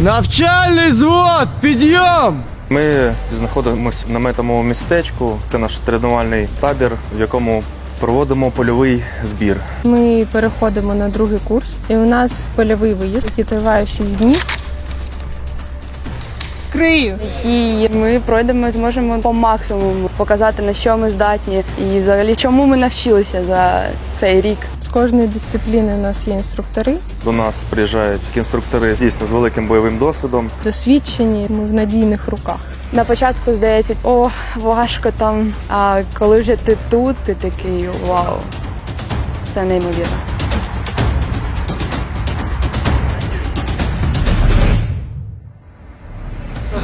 Навчальний звод, підйом! Ми знаходимося на метому містечку. Це наш тренувальний табір, в якому проводимо польовий збір. Ми переходимо на другий курс, і у нас польовий виїзд, який триває 6 днів. Крию. які ми пройдемо, зможемо по максимуму показати на що ми здатні, і взагалі чому ми навчилися за цей рік. З кожної дисципліни у нас є інструктори, До нас приїжджають інструктори дійсно з великим бойовим досвідом. досвідчені. Ми в надійних руках. На початку здається, о, важко там. А коли вже ти тут, ти такий вау. Це неймовірно.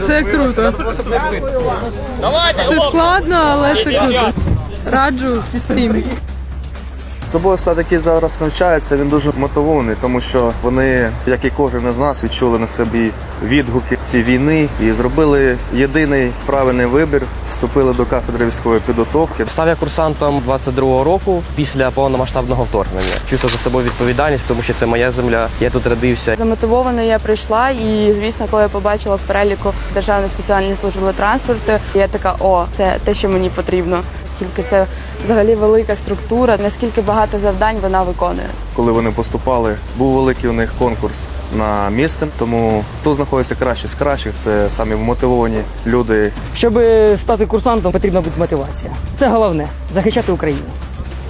Це круто. Це складно, але це круто. Раджу всім. Особовий склад, який зараз навчається, він дуже мотивований, тому що вони, як і кожен із нас, відчули на собі відгуки цієї війни і зробили єдиний правильний вибір. Вступили до кафедри військової підготовки. Став я курсантом 22-го року після повномасштабного вторгнення. Чувствую за собою відповідальність, тому що це моя земля. Я тут родився. Замотивована я прийшла, і звісно, коли я побачила в переліку Державної спеціальної служби транспорту, я така, о, це те, що мені потрібно. Оскільки це взагалі велика структура, наскільки багато завдань вона виконує. Коли вони поступали, був великий у них конкурс на місце. Тому хто знаходиться краще з кращих, це самі вмотивовані люди, Щоб стати курсантом, потрібна бути мотивація. Це головне захищати Україну.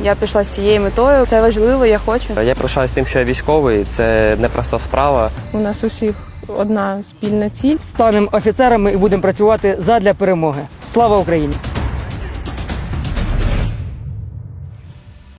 Я пішла з цією метою. Це важливо, я хочу. Я пишаюсь тим, що я військовий. Це непроста справа. У нас усіх одна спільна ціль. Станемо офіцерами і будемо працювати задля перемоги. Слава Україні!